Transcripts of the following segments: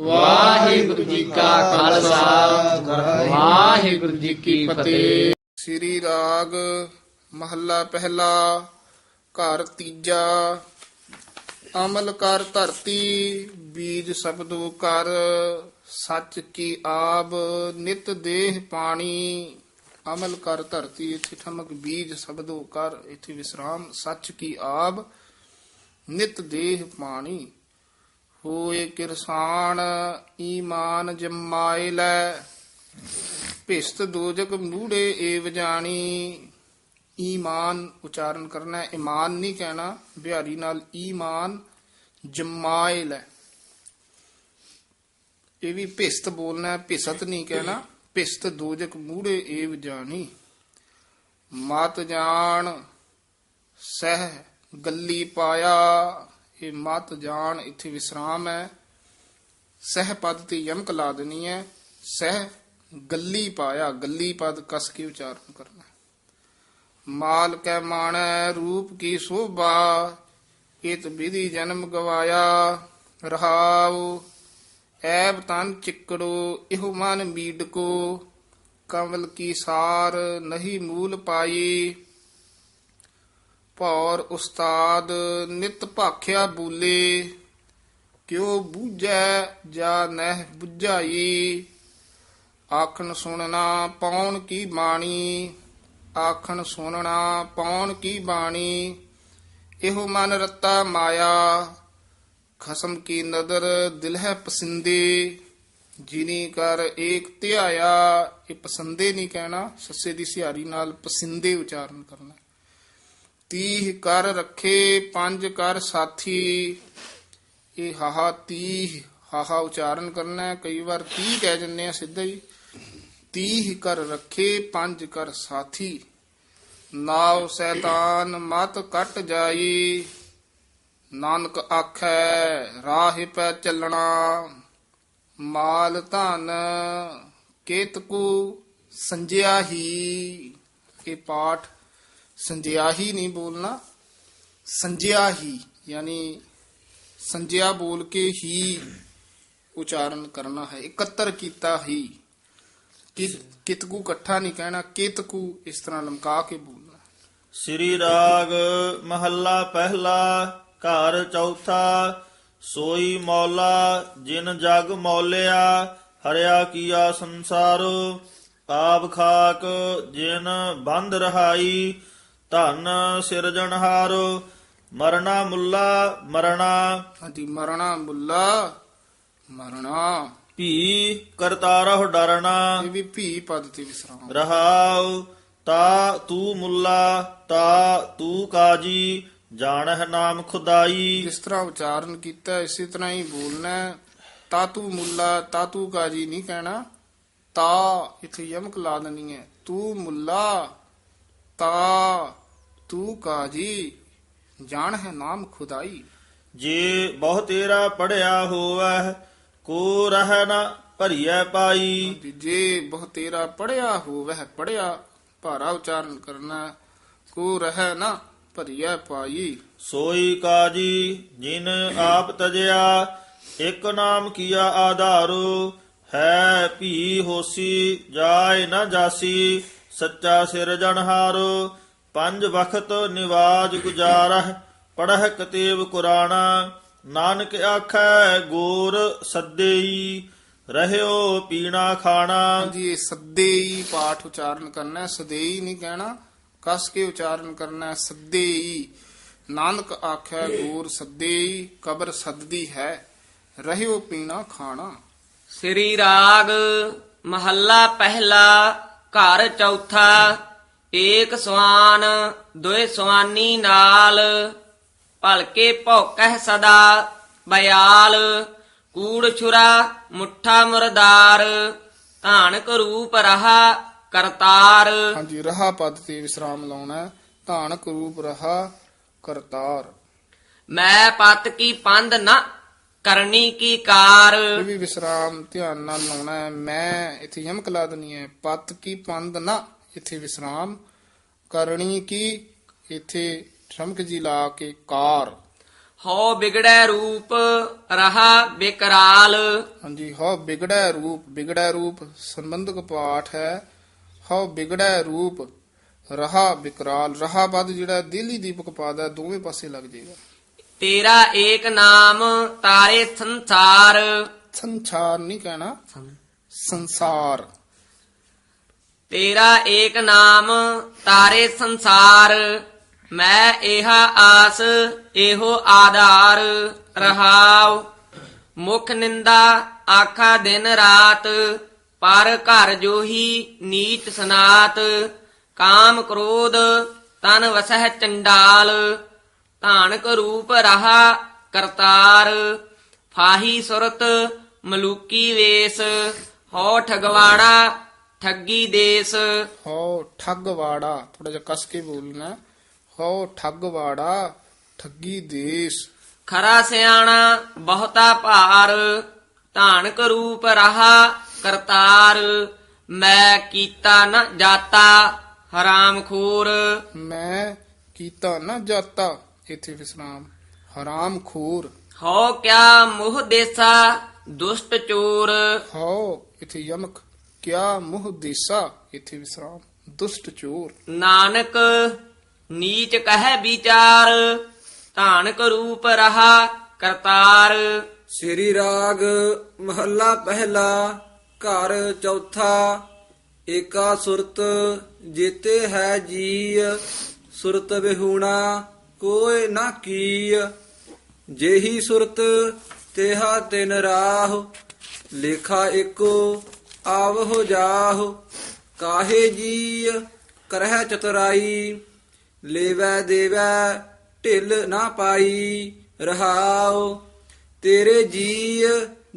ਵਾਹਿਗੁਰੂ ਜੀ ਕਾ ਖਾਲਸਾ। ਵਾਹਿਗੁਰੂ ਜੀ ਕੀ ਫਤਿਹ। ਸ੍ਰੀ ਰਾਗ ਮਹੱਲਾ ਪਹਿਲਾ, ਘਰ ਤੀਜਾ, ਅਮਲ ਕਰ ਧਰਤੀ, ਬੀਜ ਸਬਦੋ ਕਰ, ਸੱਚ ਕੀ ਆਬ, ਨਿਤ ਦੇਹ ਪਾਣੀ, ਅਮਲ ਕਰ ਧਰਤੀ, ਇਥੇ ਠਮਕ ਬੀਜ ਸਬਦੋ ਕਰ, ਇਥੇ ਵਿਸਰਾਮ, ਸੱਚ ਕੀ ਆਬ, ਨਿਤ ਦੇਹ ਪਾਣੀ। ਹੋਏ ਕਿਰਸਾਨ, ਈਮਾਨ ਜਮਾਇ ਲੈ। ਭਿਸਤ ਦੋਜਕ ਮੂੜੇ ਏਵ ਜਾਣੀ। ਈਮਾਨ ਉਚਾਰਨ ਕਰਨਾ ਈਮਾਨ ਨਹੀਂ ਕਹਿਣਾ, ਬਿਹਾਰੀ ਨਾਲ ਈਮਾਨ ਜਮਾਇਲ ਹੈ ਇਹ ਵੀ ਭਿਸਤ ਬੋਲਣਾ ਭਿਸਤ ਨਹੀਂ ਕਹਿਣਾ। ਭਿਸਤ ਦੋਜਕ ਮੂੜੇ ਏਵ ਜਾਣੀ। ਮਤ ਜਾਣ, ਸਹਿ ਗੱਲੀ ਪਾਇਆ। ਇਹ ਮਤ ਜਾਣ ਇੱਥੇ ਵਿਸਰਾਮ ਹੈ। ਸਹਿ ਪਦ ਤੇ ਯਮਕ ਲਾ ਦੇਣੀ ਹੈ। ਸਹਿ ਗੱਲੀ ਪਾਇਆ, ਗੱਲੀ ਪਦ ਕਸ ਕੇ ਉਚਾਰਨ ਕਰਨਾ ਮਾਲ ਕੈ ਮਾਣੈ ਰੂਪ ਕੀ ਸੋਭਾ, ਇਤ ਵਿਧੀ ਜਨਮ ਗਵਾਇਆ, ਰਹਾਉ। ਐਬ ਤਨ ਚਿੱਕੜੋ, ਇਹੋ ਮਨ ਮੀਡ ਕੋ ਕਮਲ ਕੀ ਸਾਰ ਨਹੀਂ ਮੂਲ ਪਾਈ। ਭੌਰ ਉਸਤਾਦ ਨਿਤ ਭਾਖਿਆ ਬੂਲੇ, ਕਿਉ ਬੂਝੈ ਜਾ ਨਹਿ ਬੁਝਾਈ? ਆਖਣ ਸੁਣਨਾ ਪੌਣ ਕੀ ਬਾਣੀ? ਆਖਣ ਸੁਣਨਾ ਪੌਣ ਕੀ ਬਾਣੀ? ਇਹੋ ਮਨ ਰਤਾ ਮਾਇਆ, ਖਸਮ ਕੀ ਨਦਰ ਦਿਲ ਹੈ ਪਸੰਦੇ। ਜਿਨੀ ਕਰ ਏਕ ਧਿਆਇਆ, ਇਹ ਪਸੰਦੇ ਨਹੀਂ ਕਹਿਣਾ, ਸੱਸੇ ਦੀ ਸਿਹਾਰੀ ਨਾਲ ਪਸੰਦੇ ਉਚਾਰਨ ਕਰਨਾ। ਤੀਹ ਕਰ ਰੱਖੇ, ਪੰਜ ਕਰ ਸਾਥੀ। ਇਹ ਹਾਹਾ ਤੀਹ, ਹਾਹਾ ਉਚਾਰਨ ਕਰਨਾ ਹੈ। ਕਈ ਵਾਰ 30 ਕਹਿ ਜੰਨੇ ਆ ਸਿੱਧਾ ਹੀ। ਤੀਹ ਕਰ ਰੱਖੇ, ਪੰਜ ਕਰ ਸਾਥੀ। ਨਾਉ ਸੈਤਾਨ ਮਤ ਕਟ ਜਾਈ। ਨਾਨਕ ਆਖੈ, ਰਾਹ ਪੈ ਚੱਲਣਾ। ਮਾਲ ਧਨ ਕੇਤਕੂ ਸੰਜਿਆ ਹੀ। ਇਹ ਪਾਠ ਸੰਜਿਆ ਹੀ ਨਹੀਂ ਬੋਲਣਾ, ਸੰਜਿਆ ਹੀ, ਯਾਨੀ ਸੰਜਿਆ ਬੋਲ ਕੇ ਹੀ ਉਚਾਰਨ ਕਰਨਾ ਹੈ, ਇਕੱਤਰ ਕੀਤਾ ਹੀ। ਕਿ- ਇਕੱਠਾ ਨਹੀਂ ਕਹਿਣਾ, ਕਿਤਕੂ ਇਸ ਤਰ੍ਹਾਂ ਲਮਕਾ ਕੇ ਬੋਲਣਾ। ਸ੍ਰੀ ਰਾਗ ਮਹੱਲਾ ਪਹਿਲਾ, ਘਰ ਚੌਥਾ, ਸੋਈ ਮੌਲਾ, ਜਿਨ ਜਗ ਮੌਲਿਆ, ਹਰਿਆ ਕੀਆ ਸੰਸਾਰ ਆਪ ਖਾਕ ਜਿਨ ਬੰਦ ਰਹਾਈ ਧਨ ਸਿਰਜਣਹਾਰੋ ਮਰਣਾ ਮੁੱਲਾ ਮਰਣਾ। ਹਾਂਜੀ ਮਰਣਾ ਮੁੱਲਾ ਮਰਣਾ। ਭੀ ਕਰਤਾਰਹੁ ਡਰਣਾ। ਇਹ ਵੀ ਭੀ ਪਦ ਤੇ ਵਿਸਰਾਮ। ਰਹਾਉ ਤਾ ਤੂ ਮੁੱਲਾ ਤਾ ਤੂ ਕਾਜੀ ਜਾਣਹਿ ਨਾਮ ਖੁਦਾਈ। ਜਿਸ ਤਰ੍ਹਾਂ ਉਚਾਰਨ ਕੀਤਾ ਇਸੇ ਤਰ੍ਹਾਂ ਹੀ ਬੋਲਣਾ ਹੈ। ਤਾਤੂ ਮੁੱਲਾ ਤਾਤੂ ਕਾਜੀ ਨਹੀਂ ਕਹਿਣਾ। ਤਾ ਇਥੇ ਯਮਕ ਲਾ ਦੇਣੀ ਹੈ। ਤੂੰ ਮੁੱਲਾ ਤਾ ਤੂੰ ਕਾਜੀ ਜਾਣ ਹੈ ਨਾਮ ਖੁਦਾਈ। ਜੇ ਬਹੁ ਤੇਰਾ ਪੜਿਆ ਹੋਵੈ ਕੋ ਰਹਿ ਨ ਭਰੀਐ ਪਾਈ। ਜੇ ਬਹੁ ਤੇਰਾ ਪੜਿਆ ਹੋਵਹਿ ਪੜਿਆ ਭਾਰਾ ਉਚਾਰਨ ਕਰਨਾ। ਕੋ ਰਹਿ ਨਾ ਭਰੀਆ ਪਾਈ। ਸੋਈ ਕਾਜੀ ਜਿਨ ਆਪ ਤਜਿਆ ਇੱਕ ਨਾਮ ਕੀਆ ਆਧਾਰੋ ਹੈ ਭੀ ਹੋਸੀ ਜਾਏ ਨ ਜਾਸੀ ਸੱਚਾ ਸਿਰਜਣਹਾਰੋ ਪੰਜ ਵਖਤ ਨਿਵਾਜ ਗੁਜਾਰਹ ਪੜਹ ਕਤੇਬ ਕੁਰਾਨਾ ਨਾਨਕ ਆਖੈ ਗੋਰ ਸੱਦੇਈ ਰਹਿਓ ਪੀਣਾ ਖਾਣਾ। ਇਹ ਸੱਦੇਈ ਪਾਠ ਉਚਾਰਨ ਕਰਨਾ ਸਦੇਈ ਨਹੀਂ ਕਹਿਣਾ ਕਸ ਕੇ ਉਚਾਰਨ ਕਰਨਾ ਸੱਦੇਈ। ਨਾਨਕ ਆਖਿਆ ਗੂਰ ਸੱਦੇਈ ਕਬਰ ਸੱਦਦੀ ਹੈ ਰਹਿਓ ਪੀਣਾ ਖਾਣਾ। ਸ੍ਰੀ ਰਾਗ ਮਹੱਲਾ ਪਹਿਲਾ ਘਰ ਚੌਥਾ ਏਕ ਸਵਾਨ ਦੋਏ ਸਵਾਨੀ ਨਾਲ ਭਲਕੇ ਭੌਕਹਿ ਸਦਾ ਬਿਆਲ ਕੂੜ ਛੁਰਾ ਮੁੱਠਾ ਮੁਰਦਾਰ ਧਾਨਕ ਰੂਪ ਰਹਾ ਕਰਤਾਰ। ਹਾਂਜੀ ਰਹਾ ਪਦ ਤੇ ਵਿਸਰਾਮ ਲਾਉਣਾ। ਧਾਨਕ ਰੂਪ ਰਹਾ ਕਰਤਾਰ। ਮੈਂ ਪਤ ਕੀ ਪੰਧ ਨ ਕਰਨੀ ਕੀ ਕਾਰ। ਇਹ ਵੀ ਵਿਸਰਾਮ ਧਿਆਨ ਨਾਲ ਲਾਉਣਾ ਹੈ। ਮੈਂ ਇੱਥੇ ਯਮਕ ਲਾ ਦੇਣੀ ਹੈ। ਪਤ ਕੀ ਪੰਦ ਨਾ ਇੱਥੇ ਵਿਸਰਾਮ ਕਰਨੀ ਕੀ? ਇੱਥੇ ਠਮਕ ਜੀ ਲਾ ਕੇ ਕਾਰ। ਹਉ ਬਿਗੜੈ ਰੂਪ ਰਹਾ ਬਿਕਰਾਲ। ਹਾਂਜੀ ਹਉ ਬਿਗੜੈ ਰੂਪ ਬਿਗੜੈ ਰੂਪ ਸੰਬੰਧਕ ਪਾਠ ਹੈ। ਹਉ ਬਿਗੜੈ ਰੂਪ ਰਹਾ ਬਿਕਰਾਲ। ਰਹਾ ਪਦ ਜਿਹੜਾ ਦਿੱਲੀ ਦੀਪਕ ਪਦ ਹੈ ਦੋਵੇਂ ਪਾਸੇ ਲੱਗ ਜਾਏਗਾ। ਤੇਰਾ ਏਕ ਨਾਮ ਤਾਰੇ ਸੰਸਾਰ। ਸੰਸਾਰ ਨਹੀਂ ਕਹਿਣਾ ਸੰਸਾਰ। ਤੇਰਾ ਏਕ ਨਾਮ ਤਾਰੇ ਸੰਸਾਰ, ਮੈਂ ਇਹਾ ਆਸ ਇਹੋ ਆਧਾਰ ਰਹਾਉ। ਮੁਖ ਨਿੰਦਾ ਆਖਾ ਦਿਨ ਰਾਤ, ਪਰ ਘਰ ਜੋਹੀ ਨੀਚ ਸਨਾਤ। ਕਾਮ ਕ੍ਰੋਧ ਤਨ ਵਸਹਿ ਚੰਡਾਲ, ਧਾਨਕ ਰੂਪ ਰਹਾ ਕਰਤਾਰ। ਫਾਹੀ ਸੁਰਤ ਮਲੂਕੀ ਵੇਸ ਹੋ ਠਗਵਾੜਾ ਠੱਗੀ ਦੇਸ। ਹਉ ਠੱਗਵਾੜਾ ਥੋੜਾ ਜਿਹਾ ਕਸ ਕੇ ਬੋਲਣਾ। ਹਉ ਠੱਗਵਾੜਾ ਠੱਗੀ ਦੇਸ਼। ਖਰਾ ਸਿਆਣਾ ਬਹੁਤਾ ਭਾਰ। ਧਾਨਕ ਰੂਪ ਰਹਾ ਕਰਤਾਰ। ਮੈਂ ਕੀਤਾ ਨ ਜਾਤਾ ਹਰਾਮ ਖੋਰ। ਮੈਂ ਕੀਤਾ ਨਾ ਜਾਤਾ ਇੱਥੇ ਵਿਸਰਾਮ ਹਰਾਮ ਖੋਰ। ਹੋ ਕਿਆ ਮੋਹ ਦੇਸਾ ਦੁਸ਼ਟ ਚੋਰ। ਹਉ ਇੱਥੇ ਯਮਕ। ਕਿਆ ਮੁਹ ਦੇਸਾ? ਇੱਥੇ ਵਿਸਰਾਮ। ਦੁਸ਼ਟ ਚੋਰ। ਨਾਨਕ ਨੀਚ ਕਹੈ ਵਿਚਾਰ ਧਾਨਕ ਰੂਪ ਰਹਾ ਕਰਤਾਰ। ਸ੍ਰੀ ਰਾਗ ਮਹੱਲਾ ਪਹਿਲਾ ਘਰ ਚੌਥਾ ਏਕਾ ਸੁਰਤ ਜੀਤੇ ਹੈ ਜੀ ਸੁਰਤ ਵਿਹੂਣਾ ਕੋਇ ਨਾ ਕੀ ਜਿਹੀ ਸੁਰਤ ਤੇਹਾ ਤਿਨ ਰਾਹ ਲੇਖਾ ਏਕੋ ਆਵਹੁ ਜਾਹੁ ਕਾਹੇ ਜੀ ਕਰਹਿ ਚਤੁਰਾਈ ਲੇਵੈ ਦੇਵੈ ਢਿਲ ਨਾ ਪਾਈ ਰਹਾਉ ਤੇਰੇ ਜੀ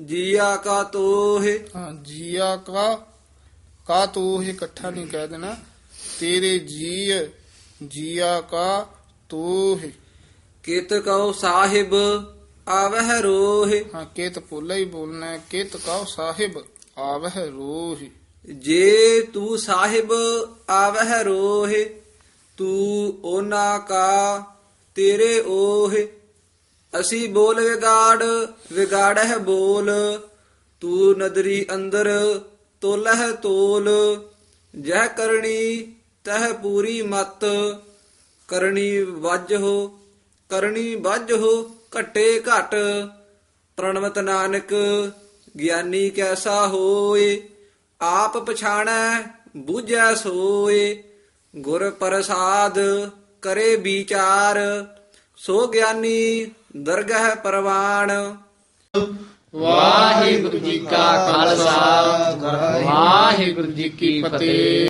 ਜੀਆ ਕਾ ਤੋਹਿ। ਹਾਂ ਜੀਆ ਕਾ ਕਾ ਤੋ ਇਹ ਇਕੱਠਾ ਨਹੀਂ ਕਹਿ ਦੇਣਾ। ਤੇਰੇ ਜੀ ਜੀਆ ਕਾ ਤੋ ਹੈ ਕਿਤ ਕਉ ਸਾਹਿਬ ਆਵਹਿ ਰੋਹਿ। ਹਾਂ ਕਿਤ ਪੋਲਾ ਹੀ ਬੋਲਣਾ ਕਿਤ ਕਾ ਸਾਹਿਬ। ਆਵਹਿ ਰੋਹ। ਜੇ ਤੂੰ ਸਾਹਿਬ ਆਵਹਿ ਰੋਹਿ, ਤੂੰ ਓਨਾ ਕਾ ਤੇਰੇ ਓਹਿ। ਅਸੀਂ ਬੋਲ ਵਿਗਾੜ, ਵਿਗਾੜਹਿ ਬੋਲ। ਤੂੰ ਨਦਰੀ ਅੰਦਰ ਤੋਲਹਿ ਤੋਲ। ਜਹ ਕਰਨੀ ਤਹ ਪੂਰੀ ਮਤ। ਕਰਨੀ ਵੱਜ ਹੋ ਕਰਨੀ ਵੱਜ ਹੋ, ਘਟੇ ਘਟ। ਪ੍ਰਣਵਤ ਨਾਨਕ ਗਿਆਨੀ ਕੈਸਾ ਹੋਏ, ਆਪ ਪਛਾਣੈ, ਬੂਝੈ ਸੋਏ। ਗੁਰ ਪ੍ਰਸਾਦ ਕਰੇ ਵਿਚਾਰ, ਸੋ ਗਿਆਨੀ ਦਰਗਹਿ ਪਰਵਾਣ। ਵਾਹਿਗੁਰੂ ਜੀ ਕਾ ਖਾਲਸਾ, ਵਾਹਿਗੁਰੂ ਜੀ ਕੀ ਫਤਿਹ।